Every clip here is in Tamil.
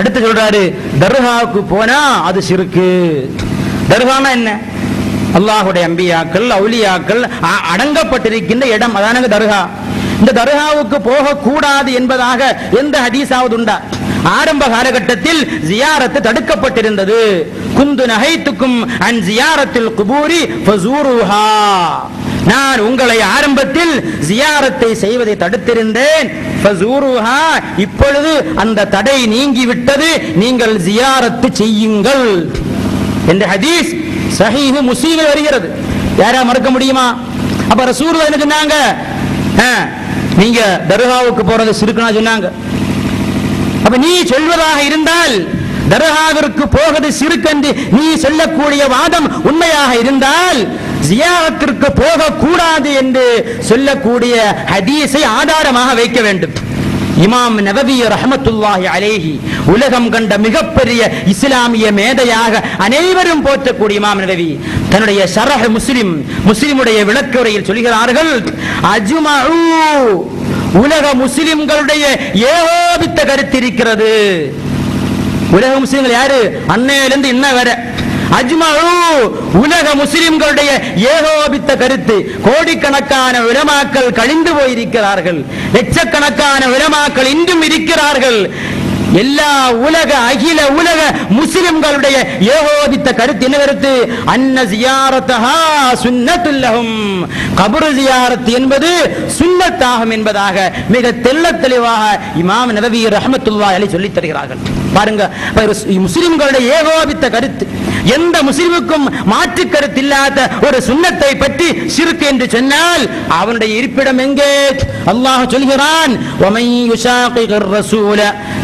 அடுத்து சொல்றாரு தர்காவுக்கு போனா அது சிறுக்கு. தர்கானா என்ன? அல்லாஹுடைய அம்பியாக்கள் அவுலியாக்கள் அடங்கப்பட்டிருக்கின்ற இடம் அதானங்க தர்கா. இந்த தர்காவுக்கு போக கூடாது என்பதாக எந்த ஹதீஸாவது உண்டா? ஆரம்ப காலகட்டத்தில் ஜியாரத்து தடுக்கப்பட்டிருந்தது. குந்து நகைத்துக்கும் அன் ஜியாரத்தில் குபூரி ஃபசூருஹா. நான் உங்களை ஆரம்பத்தில் ஜியாரத்தை செய்வதை தடுத்திருந்தேன். இப்பொழுது அந்த தடை நீங்கிவிட்டது. நீங்கள் ஜியாரத்து செய்யுங்கள். என்ற ஹதீஸ் சஹீஹு முஸ்லீமில் வருகிறது. யாரா மறக்க முடியுமா? அப்ப ரசூல் என்ன சொன்னாங்க? நீங்க தர்காவுக்கு போறது சிறுக்குனா சொன்னாங்க. அப்ப நீ சொல்வதாக இருந்தால் தர்காவிற்கு போவது சிறுக்கன்று நீ சொல்லக்கூடிய வாதம் உண்மையாக இருந்தால் ஜியாரத்திற்கு போக கூடாது என்று சொல்லக்கூடிய ஹதீஸை ஆதாரமாக வைக்க வேண்டும். இமாம் நவவி ரஹமத்துல்லாஹி அலேஹி உலகம் கண்ட மிகப்பெரிய இஸ்லாமிய மேதையாக அனைவரும் போற்றக்கூடிய இமாம் நவவி தன்னுடைய ஷரஹ் முஸ்லிம் முஸ்லிமுடைய விளக்குரையில் சொல்கிறார்கள் அஜ்மஉ உலக முஸ்லிம்களுடைய ஏகோபித்த கருத்து இருக்கிறது. உலக முஸ்லிம்கள் யாரு? அன்னையிலிருந்து இன்ன வர. அஜ்மஹு உலக முஸ்லிம்களுடைய ஏகோபித்த கருத்து. கோடிக்கணக்கான விளமாக்கள் கழிந்து போயிருக்கிறார்கள். லட்சக்கணக்கான விளமாக்கள் இன்றும் இருக்கிறார்கள். எல்லா உலக அகில உலக முஸ்லிம்களுடைய ஏகோபித்த கருத்து என்ன கருத்து? அன்ன ஜியாரத்தஹா சுன்னத்துல்லஹும் கபர் ஜியாரத் என்பது சுன்னத்தாகும் என்பதாக மிக தெள்ள தெளிவாக இமாம் நபவி ரஹமத்துல்லா அலி சொல்லித் தருகிறார்கள். பாருங்க முஸ்லிம்களுடைய ஏகோபித்த கருத்து. எந்த முஸ்லிமுக்கும் மாற்று கருத்து இல்லாத ஒரு சுன்னத்தை பற்றி சிறுக்கு என்று சொன்னால் அவனுடைய இருப்பிடம் எங்கே அல்லாஹ் சொல்கிறான் وَمَن يُشَاقِقِ الرَّسُولَ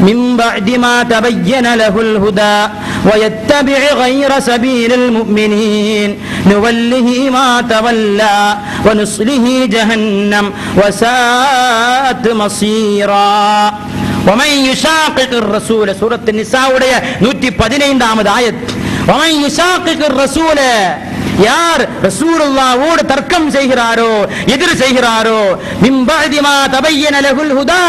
مِن بَعْدِ مَا تَبَيَّنَ لَهُ الْهُدَى وَيَتَّبِعْ غَيْرَ سَبِيلِ الْمُؤْمِنِينَ نُوَلِّهِ مَا تَوَلَّى وَنُصْلِهِ جَهَنَّمَ وَسَاءَتْ مَصِيرًا ومن يشاقق الرسول சூரத் நிசாவுடைய 115வது ஆயத் ومن يشاقق ரசூல யார் ரசூலுல்லாவோடு தர்க்கம் செய்கிறாரோ எதிர் செய்கிறாரோ மிம்பதிமா தபையன லகுல் ஹுதா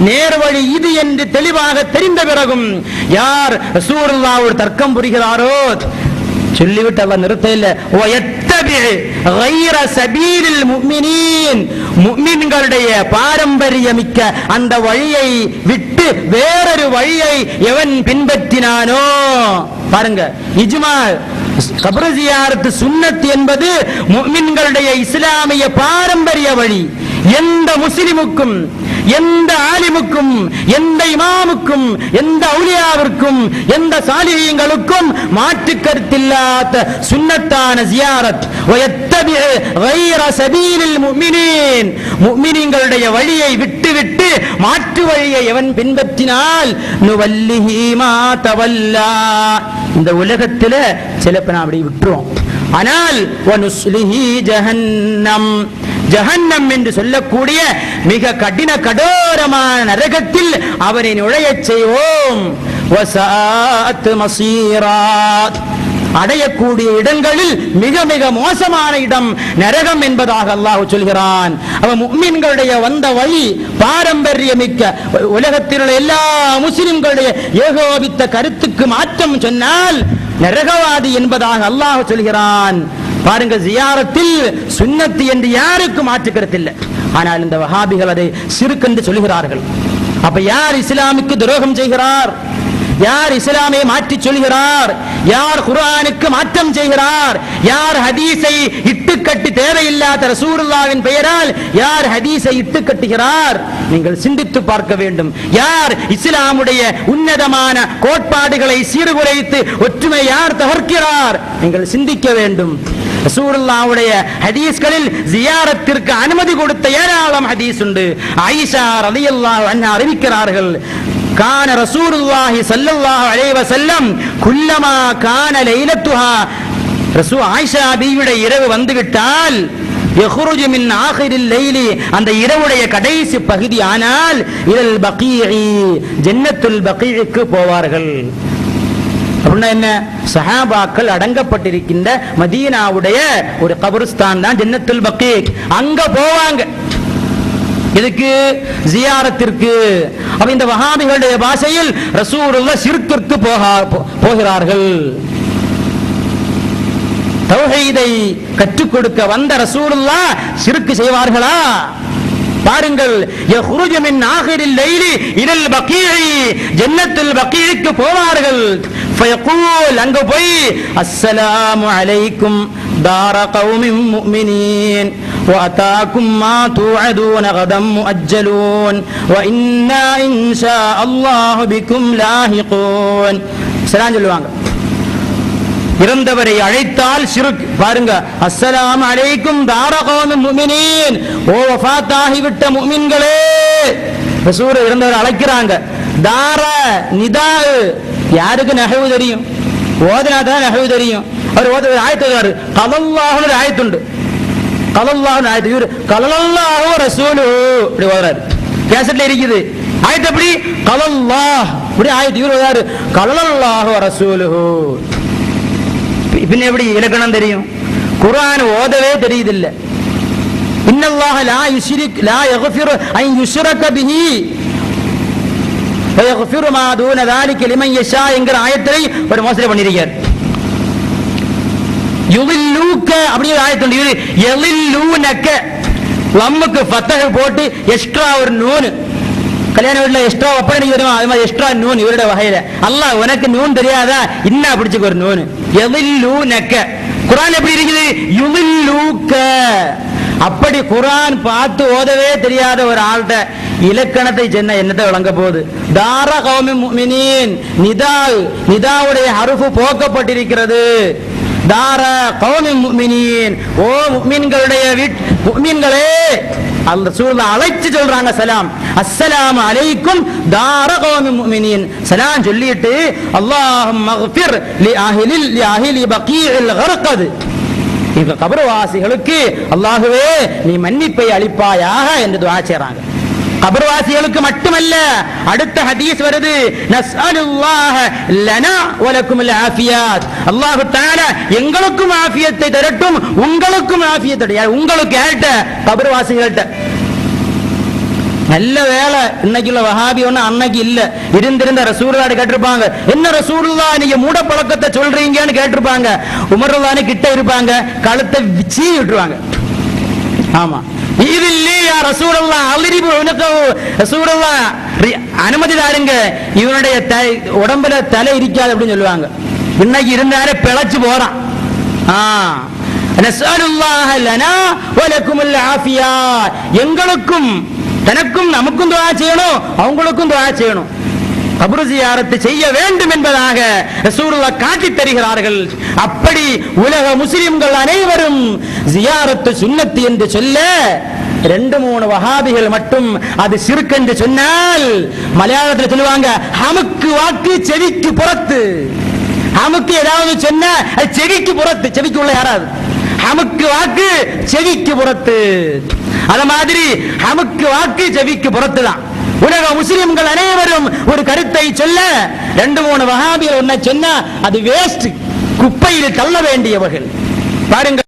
நேர்வழி இது என்று தெளிவாக தெரிந்த பிறகும் யார் ரசூலுல்லாவோடு தர்க்கம் புரிகிறாரோ சொல்லிவிட்டு அவர் நிறுத்த இல்லை. முக்மின்களுடைய பாரம்பரியமிக்க அந்த வழியை விட்டு வேறொரு வழியை எவன் பின்பற்றினானோ? பாருங்க இஜ்மா கபரசியாரத்து சுண்ணத் என்பது முக்மின்களுடைய இஸ்லாமிய பாரம்பரிய வழி. எந்த முஸ்லிமுக்கும் எந்த ஆலிமுக்கும் எந்த இமாமுக்கும் எந்த அவுலியாவிற்கும் எந்த சாலிகளுக்கும் மாற்று கருத்தில்லாத சுண்ணத்தான ஜியாரத். வழியை விட்டுவிட்டு மாற்று வழியை எவன் பின்பற்றினால்? இந்த உலகத்தில் சிலப்ப அப்படி விட்டுருவோம். ஆனால் ஜஹன்னம். ஜஹன்னம் என்று சொல்லக்கூடிய மிக கடின கடோரமான நரகத்தில் அவரை நுழையச் செய்வோம். மசீராத். அடையக்கூடிய இடங்களில் மிக மிக மோசமான இடம் நரகம் என்பதாக அல்லாஹ் சொல்கிறான். அவன் முக்மீன்களுடைய வந்த வழி பாரம்பரியமிக்க உலகத்தில் உள்ள எல்லா முஸ்லிம்களுடைய ஏகோபித்த கருத்துக்கு மாற்றம் சொன்னால் நரகவாதி என்பதாக அல்லாஹ் சொல்கிறான். பாருங்க ஜியாரத்தில் சுண்ணத்து என்று யாருக்கும் மாற்றுக்கிறது இல்லை ஆனால் இந்த வஹாபிகள் அதை சிறுக்கென்று சொல்கிறார்கள் அப்ப யார் இஸ்லாமுக்கு துரோகம் செய்கிறார்? யார் இஸ்லாமை மாற்றி சொல்கிறார்? யார் குரானுக்கு மாற்றம் செய்கிறார்? யார் ஹதீஸை இட்டுக்கட்டி தேவையில்லாத ரசூருல்லாவின் பெயரால் யார் ஹதீஸை இட்டு கட்டுகிறார்? நீங்கள் சிந்தித்து பார்க்க வேண்டும். யார் இஸ்லாமுடைய உன்னதமான கோட்பாடுகளை சீர்குலைத்து ஒற்றுமை யார் தகர்க்கிறார்? நீங்கள் சிந்திக்க வேண்டும். ரசூலுல்லாவுடைய ஹதீஸ்களில் ஜியாரத்திற்கு அனுமதி கொடுத்த ஏராளம் ஹதீஸ் உண்டு. ஆயிஷா ரலியல்லாஹு அன்ஹா அறிவிக்கிறார்கள் கான ரசூலுல்லாஹி ஸல்லல்லாஹு அலைஹி வஸல்லம் குல்லமா கான லைலத்துஹா. ரசூ ஆயிஷா பீவியுடைய இரவு வந்துவிட்டால் யஹ்ருஜு மின் ஆகிரில் லைலி. அந்த இரவுடைய கடைசி பகுதி ஆனால் இலல் பகீஇ ஜன்னத்துல் பகீஇக்கு போவார்கள். அப்படின்னா என்ன? சஹாபாக்கள் அடங்கப்பட்டிருக்கின்ற மதீனாவுடைய ஒரு கபருஸ்தான் தான் ஜன்னத்துல் பக்கீக் அங்க போவாங்க. எதுக்கு? ஜியாரத்திற்கு. அப்ப இந்த வகாபிகளுடைய பாஷையில் ரசூருல்ல சிறுத்திற்கு போகா போகிறார்கள். தௌஹீதை கற்றுக் கொடுக்க வந்த ரசூலுல்லாஹ் சிறுக்கு செய்வார்களா? பாருங்கள் யஹ்ருஜு மின் ஆகிரில் லைலி இலல் பகீஇ ஜன்னத்துல் பகீக்கு போவார்கள் ஃபயகூல் அங்க போய் அஸ்ஸலாமு அலைக்கும் தார கௌமின் முஃமினீன் وأتاكم ما توعدون غدا مؤجلون وإنا إن شاء الله بكم لاحقون சலாம் சொல்லுவாங்க இறந்தவரை அழைத்தால் சிறுக் பாருங்க அஸ்ஸலாமு அலைக்கும் தாரகோமி முமினீன். ஓ வஃபாத் ஆகிவிட்ட முமின்களே ரசூல் இறந்தவரை அழைக்கிறாங்க. தார நிதா யாருக்கு நகவு தெரியும்? ஓதனா தான் நகவு தெரியும். அவர் ஓத ஆயத்துக்காரு கலல்லாஹுன்னு ஒரு ஆயத்துண்டு. கலல்லாஹு ஆயத்து. இவர் கலல்லாஹு ரசூலு. இப்படி ஓதுறாரு. கேசட்ல இருக்குது. ஆயத்து எப்படி? கலல்லாஹ். இப்படி ஆயத்து. இவர் ஓதாரு கலல்லாஹு ரசூலுஹு. പിന്നെ എവിടെ ഇലക്കണം തരും? ഖുർആൻ ഓതവേ തരിയതില്ല ഒരു മോശം പണിയിരിക്കുന്നു നമുക്ക് പത്തക പോട്ട് എക്സ്ട്രാ ഒരു നൂന്. கல்யாண வீட்டுல எக்ஸ்ட்ரா ஒப்பனை நீங்க தெரியுமா? அது மாதிரி எக்ஸ்ட்ரா நூன் இவருடைய வகையில. அல்லாஹ் உனக்கு நூன் தெரியாதா? என்ன பிடிச்சுக்க ஒரு நூன். எலில்லூனக்க குரான் எப்படி இருக்குது? யுவில்லூக்க அப்படி குரான் பார்த்து ஓதவே தெரியாத ஒரு ஆள்கிட்ட இலக்கணத்தை சென்ன என்னத்தை வழங்க போகுது? தார கௌமி நிதா நிதாவுடைய ஹருஃபு போக்கப்பட்டிருக்கிறது. தார கௌமி முஃமினீன் ஓ முஃமின்களுடைய வீட் அந்த சூழ்நிலை அழைச்சு சொல்றாங்க சலாம். அஸ்ஸலாம் அலைக்கும் தார கௌமி முஃமினீன் சலாம் சொல்லிட்டு அல்லாஹும் மக்ஃபிர் லி அஹ்லில் லி அஹ்லி பகீஇல் கர்கத். இந்த கபர்வாசிகளுக்கு அல்லாஹுவே நீ மன்னிப்பை அளிப்பாயாக என்று துவா செய்றாங்க. கபர்வாசிகளுக்கு மட்டுமல்ல அடுத்த ஹதீஸ் வருது நஸ்அலுல்லாஹ லனா வலக்கும் ஆஃபியாத். அல்லாஹ் தஆலா எங்களுக்கும் ஆஃபியத்தை தரட்டும் உங்களுக்கும் ஆஃபியத்தை உங்களுக்கு ஏட்ட கபர்வாசிகள்ட்ட நல்ல வேலை. இன்னைக்குள்ள வஹாபி ஒண்ணு அன்னைக்கு இல்ல. இருந்திருந்த ரசூலுல்லாஹ் கேட்டிருப்பாங்க. என்ன ரசூர்லா நீங்க மூட பழக்கத்தை சொல்றீங்கன்னு கேட்டிருப்பாங்க. உமர்லான்னு கிட்ட இருப்பாங்க. கழுத்தை சீ விட்டுருவாங்க. ஆமா. இது இல்லையா ரசூலல்லா அலிரிபு உனக்கு ரசூலல்லா அனுமதி தாருங்க இவனுடைய உடம்புல தலை இருக்காது அப்படின்னு சொல்லுவாங்க இன்னைக்கு இருந்தாலே பிழைச்சு போறான் ஆ எங்களுக்கும் தனக்கும் நமக்கும் துவா செய்யணும் அவங்களுக்கும் துவா செய்யணும் கபரு ஜியாரத்தை செய்ய வேண்டும் என்பதாக ரசூலுல்லாஹ் காட்டித் தருகிறார்கள். அப்படி உலக முஸ்லிம்கள் அனைவரும் ஜியாரத்து சுன்னத்து என்று சொல்ல ரெண்டு மூணு வகாபிகள் மட்டும் அது சிறுக்கு என்று சொன்னால் மலையாளத்தில் சொல்லுவாங்க அமுக்கு வாக்கு செவிக்கு புறத்து. அமுக்கு ஏதாவது சொன்ன அது செவிக்கு புறத்து. செவிக்கு உள்ள யாராவது? அமுக்கு வாக்கு செவிக்கு புறத்து. அத மாதிரி அமுக்கு வாக்கு செவிக்கு புறத்து தான். உலக முஸ்லிம்கள் அனைவரும் ஒரு கருத்தை சொல்ல ரெண்டு மூணு வஹாபிகள் ஒன்ன சொன்னா அது வேஸ்ட் குப்பையில் தள்ள வேண்டியவர்கள். பாருங்கள்